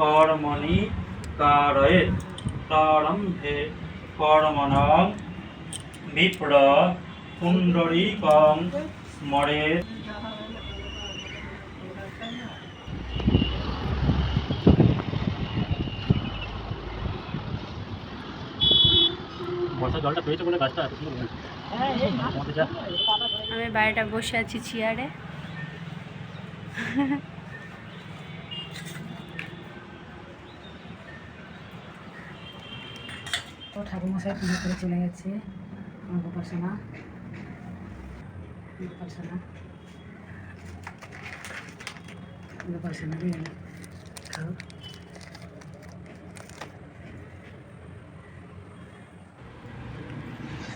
কর্মণি গাছটা এত সুন্দর হয়েছে আমাদের যা আমি বাইরেটা বসে আছি চেয়ারে তো ঠাকুরমশাই পুজো করে চলে গেছে, আমার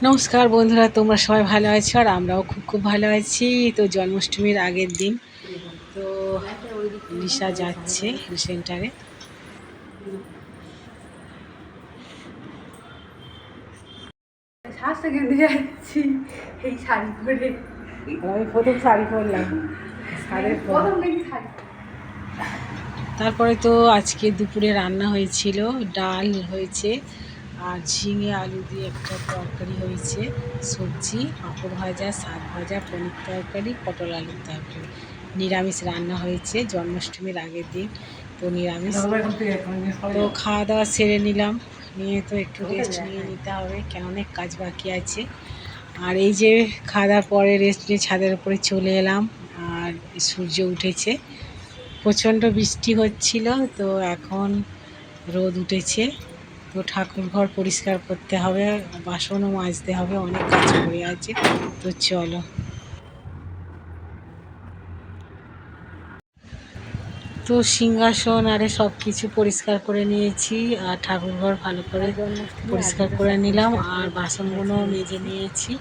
নমস্কার বন্ধুরা, তোমরা সবাই ভালো আছো আর আমরাও খুব খুব ভালো আছি। তো জন্মাষ্টমীর আগের দিন, তো লিসা যাচ্ছে সেন্টারে। কেঁদে যাচ্ছি এই শাড়ি পরে। আমি প্রথম শাড়ি পরলাম। শাড়ির প্রথম দেখি শাড়ি। তারপরে তো আজকে দুপুরে রান্না হয়েছিল ডাল হয়েছে আর ঝিঙে আলু দিয়ে একটা তরকারি হয়েছে সবজি পাঁপড় ভাজা শাক ভাজা পনির তরকারি পটল আলুর তরকারি। নিরামিষ রান্না হয়েছে জন্মাষ্টমীর আগের দিন তো নিরামিষ। তো খাওয়া দাওয়া সেরে নিলাম। নিয়ে তো একটু রেস্ট নিয়ে নিতে হবে কেন অনেক কাজ বাকি আছে। আর এই যে খাওয়া পরে রেস্ট নিয়ে ছাদের উপরে চলে এলাম আর সূর্য উঠেছে। প্রচণ্ড বৃষ্টি হচ্ছিল তো এখন রোদ উঠেছে। তো ঠাকুর ঘর পরিষ্কার করতে হবে বাসনও মাজতে হবে অনেক কাজ পড়ে আছে। তো চলো। তো সিংহাসন আরে সব কিছু পরিষ্কার করে নিয়েছি, আর ঠাকুর ঘর ভালো করে পরিষ্কার করে নিলাম, আর বাসনগুলো মেজে নিয়েছি।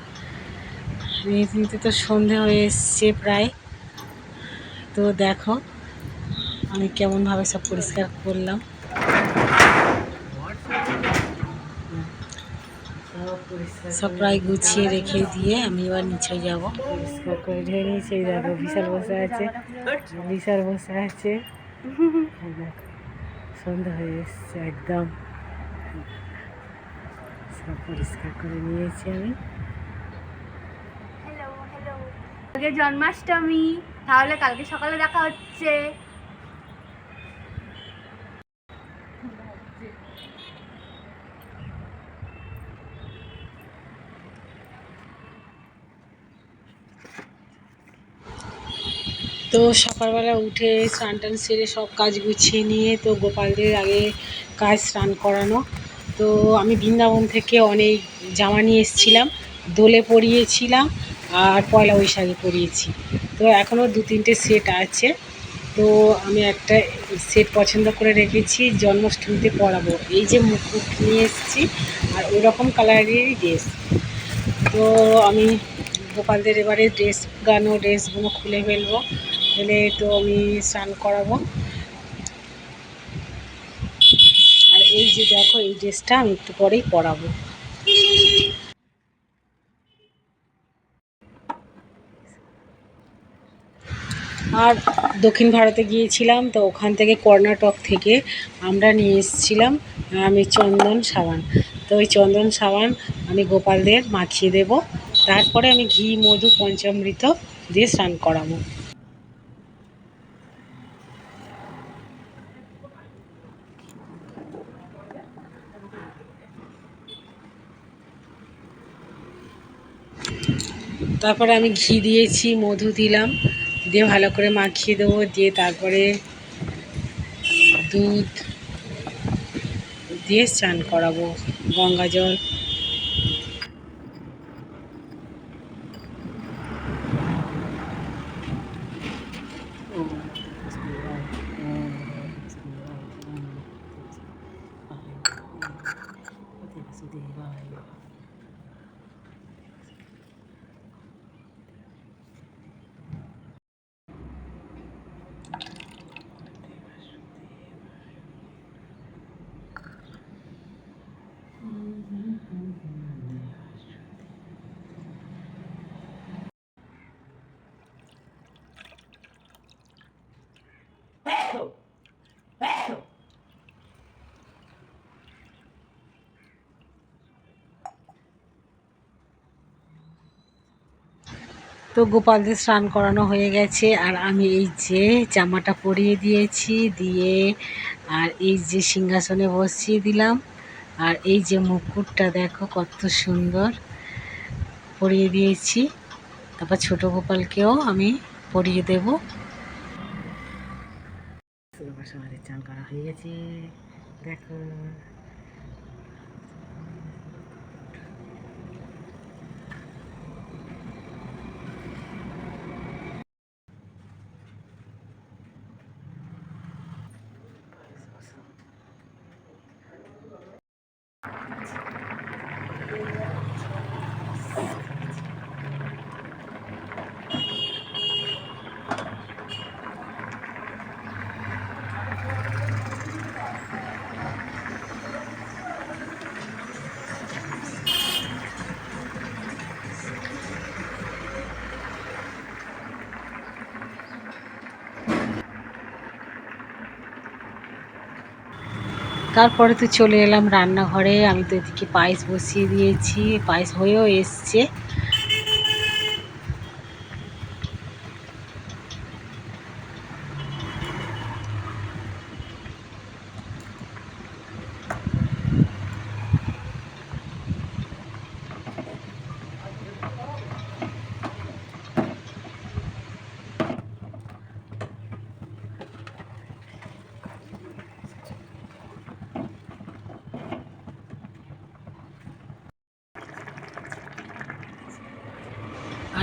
নিতে তো সন্ধে হয়ে এসছে প্রায়। তো দেখো, আমি কেমনভাবে সব পরিষ্কার করলাম। সব প্রায় গুছিয়ে রেখে দিয়ে আমি এবার নিচে যাব। পরিষ্কার করে এই দেখো, বিশাল বসে আছে, বিশাল বসে আছে। সন্ধ্যা হয়ে এসছে একদম। সব পরিষ্কার করে নিয়েছি আমি। জন্মাষ্টমী, তাহলে কালকে সকালে দেখা হচ্ছে। তো সকালবেলা উঠে স্নান টান সেরে সব কাজ গুছিয়ে নিয়ে তো গোপালদের আগে কাজ স্নান করানো। তো আমি বৃন্দাবন থেকে অনেক জামা নিয়ে এসেছিলাম, দোলে পরিয়েছিলাম আর পয়লা বৈশাখে পরিয়েছি। তো এখনও দু তিনটে সেট আছে। তো আমি একটা সেট পছন্দ করে রেখেছি, জন্মাষ্টমীতে পরাবো। এই যে মুকুট নিয়ে এসেছি আর ওই রকম কালারেরই ড্রেস তো আমি গোপালদের এবারে ড্রেস গানো ড্রেসগুলো খুলে ফেলব। ফেলে তো আমি স্নান করাবো। আর এই যে দেখো, এই ড্রেসটা আমি একটু পরেই পরাবো। আর দক্ষিণ ভারতে গিয়েছিলাম, তো ওখান থেকে কর্ণাটক থেকে আমরা নিয়ে এসেছিলাম, আমি চন্দন সাবান। তো ওই চন্দন সাবান আমি গোপালদের মাখিয়ে দেব। তারপরে আমি ঘি, মধু, পঞ্চামৃত দিয়ে স্নান করাবো। তারপরে আমি ঘি দিয়েছি, মধু দিলাম, দিয়ে ভালো করে মাখিয়ে দেবো, দিয়ে তারপরে দুধ দিয়ে স্নান করাবো, গঙ্গা জল। তো গোপালদের স্নান করানো হয়ে গেছে, আর আমি এই যে জামাটা পরিয়ে দিয়েছি, দিয়ে আর এই যে সিংহাসনে বসিয়ে দিলাম, আর এই যে মুকুটটা দেখো কত সুন্দর পরিয়ে দিয়েছি। তারপর ছোট গোপালকেও আমি পরিয়ে দেব। চান করা হয়ে গেছে। দেখো। তারপরে তো চলে এলাম রান্নাঘরে। আমি তো এদিকে পায়েস বসিয়ে দিয়েছি। পায়েস হয়েও এসছে।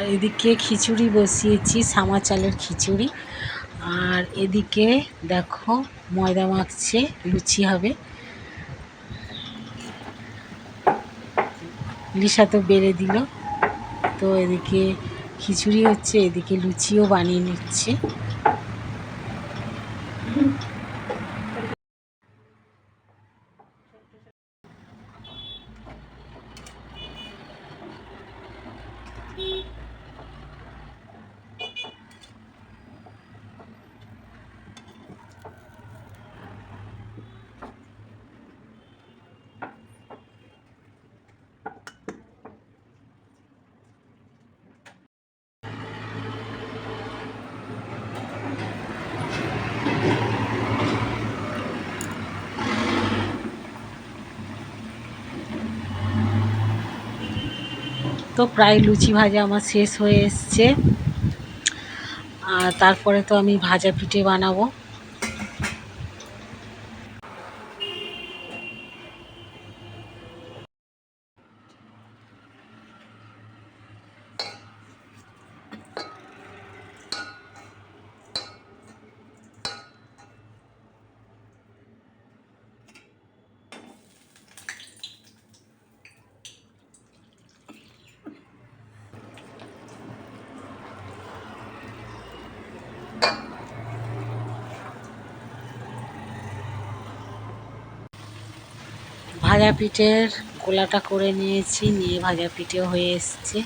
আর এদিকে খিচুড়ি বসিয়েছি, সামা চালের খিচুড়ি। আর এদিকে দেখো ময়দা মাখছে, লুচি হবে। লিসা তো বেড়ে দিল। তো এদিকে খিচুড়ি হচ্ছে, এদিকে লুচিও বানিয়ে নিচ্ছে। তো প্রায় লুচি ভাজা আমার শেষ হয়ে এসছে। আর তারপরে তো আমি ভাজা পিঠে বানাবো। ভাজা পিঠের গোলাটা করে নিয়েছি, নিয়ে ভাজা পিঠেও হয়ে এসছে।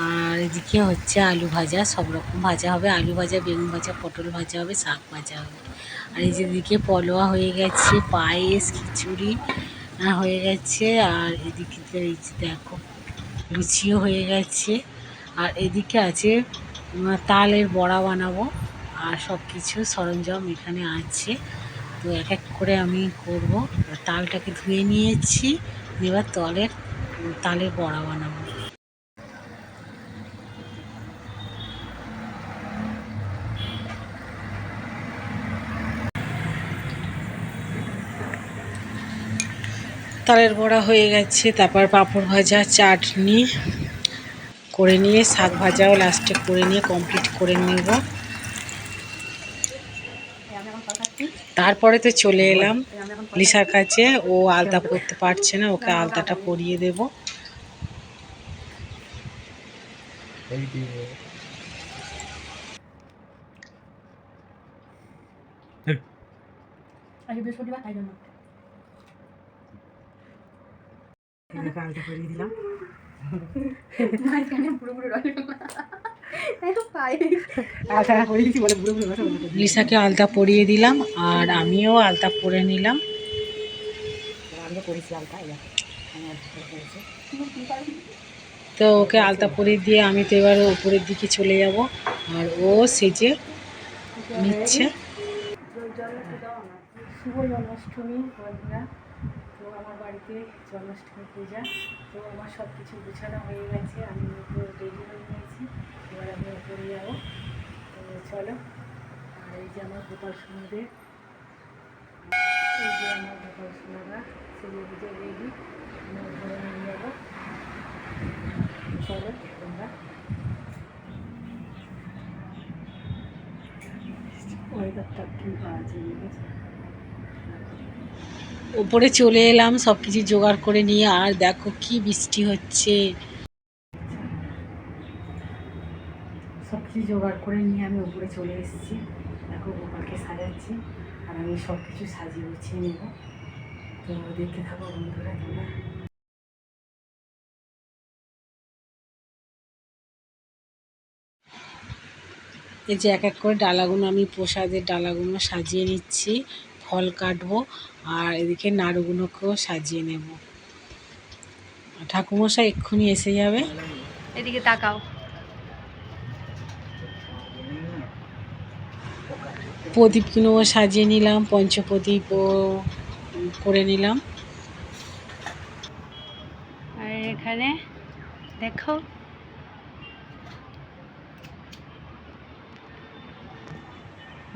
আর এদিকে হচ্ছে আলু ভাজা, সব রকম ভাজা হবে। আলু ভাজা, বেগুন ভাজা, পটল ভাজা হবে, শাক ভাজা হবে। আর এই যেদিকে পলোয়া হয়ে গেছে, পায়েস, খিচুড়ি হয়ে গেছে। আর এদিকে এই যে দেখো, লুচিও হয়ে গেছে। আর এদিকে আছে তালের বড়া বানাবো। আর সব কিছু সরঞ্জাম এখানে আছে। তো এক এক করে আমি করব। তালটাকে ধুয়ে নিয়েছি, এবার তলের, তালের বড়া বানাবো। তালের বড়া হয়ে গেছে, তারপর পাঁপড় ভাজা, চাটনি করে নিয়ে, শাক ভাজাও লাস্টে করে নিয়ে কমপ্লিট করে নেব। তারপরে তো চলে এলাম লিসার কাছে। ও আলতা পরতে পারছে না ওকে আলতাটা পরিয়ে দেব। আজকে বৃহস্পতিবার তাই জন্য আলতা পরিয়ে দিলাম। পুরো পুরো লিসাকে আলতা পরিয়ে দিলাম আর আমিও আলতা পরে নিলাম। তো ওকে আলতা পরিয়ে দিয়ে আমি তো এবার উপরের দিকে চলে যাব আর ও সেজে নিচ্ছে। শুভ জন্মাষ্টমী বন্ধুরা। আমার বাড়িতে জন্মাষ্টমী পূজা, তো আমার সব কিছু গুছানো হয়ে গেছে, আমি একটু রেডি হয়ে নিয়েছি, এবার আমি উপরে যাব। তো চলো, আর এই যে আমার গোপাল সোনাদের, এই যে আমার গোপাল সোনারা, সেগুলো বুঝে রেডি আমি উপরে নিয়ে যাব। চলো, তোমরা। ওয়েদারটা ঠিক আছে উপরে চলে এলাম সব কিছু জোগাড় করে নিয়ে আর দেখো কি বৃষ্টি হচ্ছে। সব কিছু জোগাড় করে নিয়ে আমি উপরে চলে এসেছি। দেখো গোপালকে সাজাচ্ছি আর আমি সব কিছু সাজিয়ে গুছিয়ে নেব। তো দেখতে থাকো বন্ধুরা তোমরা। এই যে এক এক করে ডালাগুলো আমি প্রসাদের ডালাগুলো সাজিয়ে নিচ্ছি। ফল কাটবো আর এদিকে নাড়ুগুলোকেও সাজিয়ে নেব। ঠাকুমশাই এক্ষুনি এসে যাবে। এদিকে তাকাও। প্রদীপগুলোও সাজিয়ে নিলাম পঞ্চপ্রদীপও করে নিলাম। আর এখানে দেখো।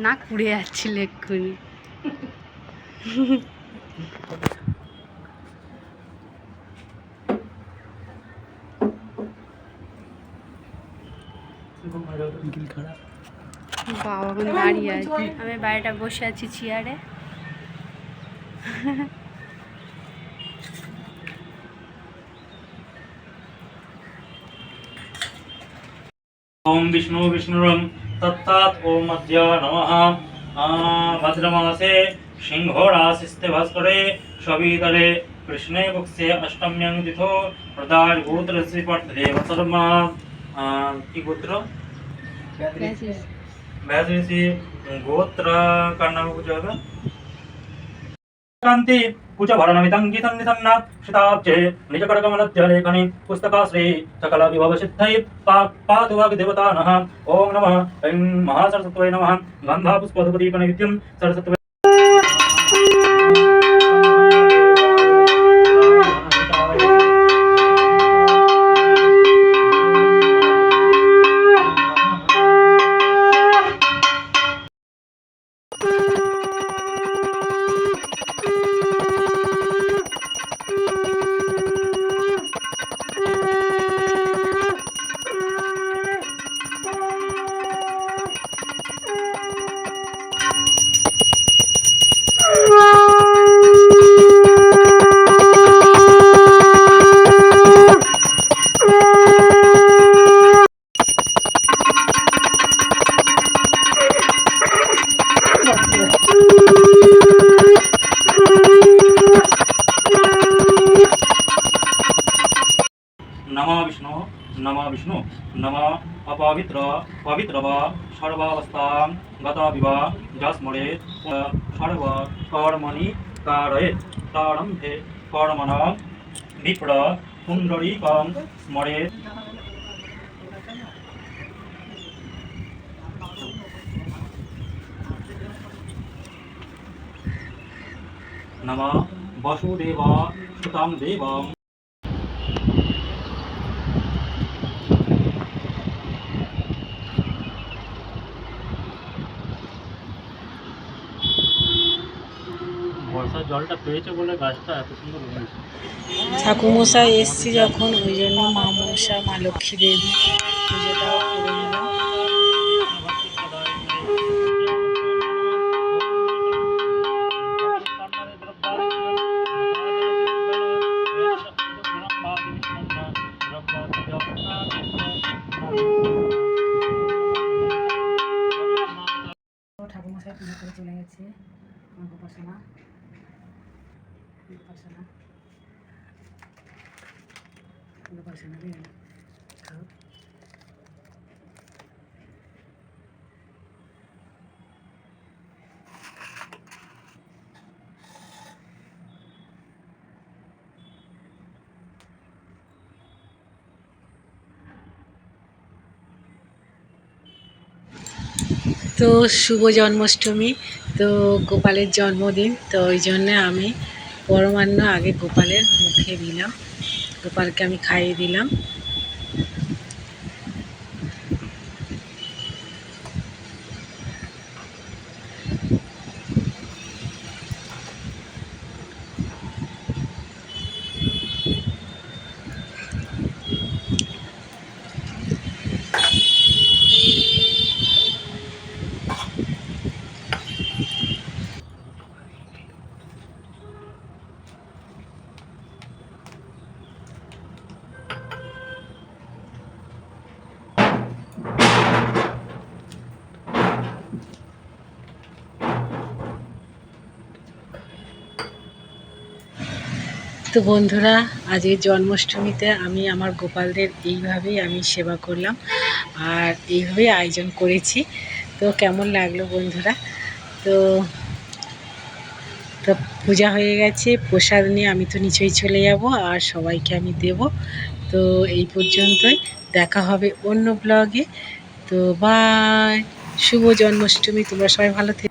নাক পুড়ে যাচ্ছিল এক্ষুনি। বাবা এখন দাঁড়িয়ে আছে আমি বাইরেটা বসে আছি চেয়ারে ओम विष्णु विष्णुरम तत्तात् ओम अद्य नमः आ, भद्रमासे सिंहो राशिस्ते भास्करे शबीतले कृष्णे पक्षे अष्टम्यं तिथो प्रदाय गोत्रस्य पठदेव शर्मा की गोत्र वैसे गोत्र का नाम कुछ होगा कान्ति कुचभरणमिदङ्गिसन्निसन्ना शिताब्जे निजकरकमलत्यलेखनि पुस्तकाश्री सकलविभवसिद्धये पा पातु वाग्देवता नः ॐ नमः। ऐं नमः অপবিত্র পবিত্র বা সর্বাবস্থান গত বিবাহ যশ মরে সর্ব কর্মণি কারয়ে তারম্ভে কর্মণ, বিপ্র কুন্দরী কম মরে নম বসুদেব সুতাম দেবম জলটা পেয়েছে বলে গাছটা এত সুন্দর হয়েছে। ঠাকুমশাই এসছি যখন ওই জন্য মা মনসা মা লক্ষ্মী দেবী পুজোটাও করে নিলাম ঠাকুমশাই পুজো করে চলে গেছে আমার তো শুভ জন্মাষ্টমী তো গোপালের জন্মদিন তো ওই জন্যে আমি পরমান্ন আগে গোপালের মুখে দিলাম। গোপালকে আমি খাইয়ে দিলাম। তো বন্ধুরা, আজকের জন্মাষ্টমীতে আমি আমার গোপালদের এইভাবেই আমি সেবা করলাম আর এইভাবেই আয়োজন করেছি। তো কেমন লাগল বন্ধুরা? তো তো পূজা হয়ে গেছে, প্রসাদ নিয়ে আমি তো নিচেই চলে যাব আর সবাইকে আমি দেব। তো এই পর্যন্তই, দেখা হবে অন্য ব্লগে তো বাই শুভ জন্মাষ্টমী, তোমরা সবাই ভালো থেকো।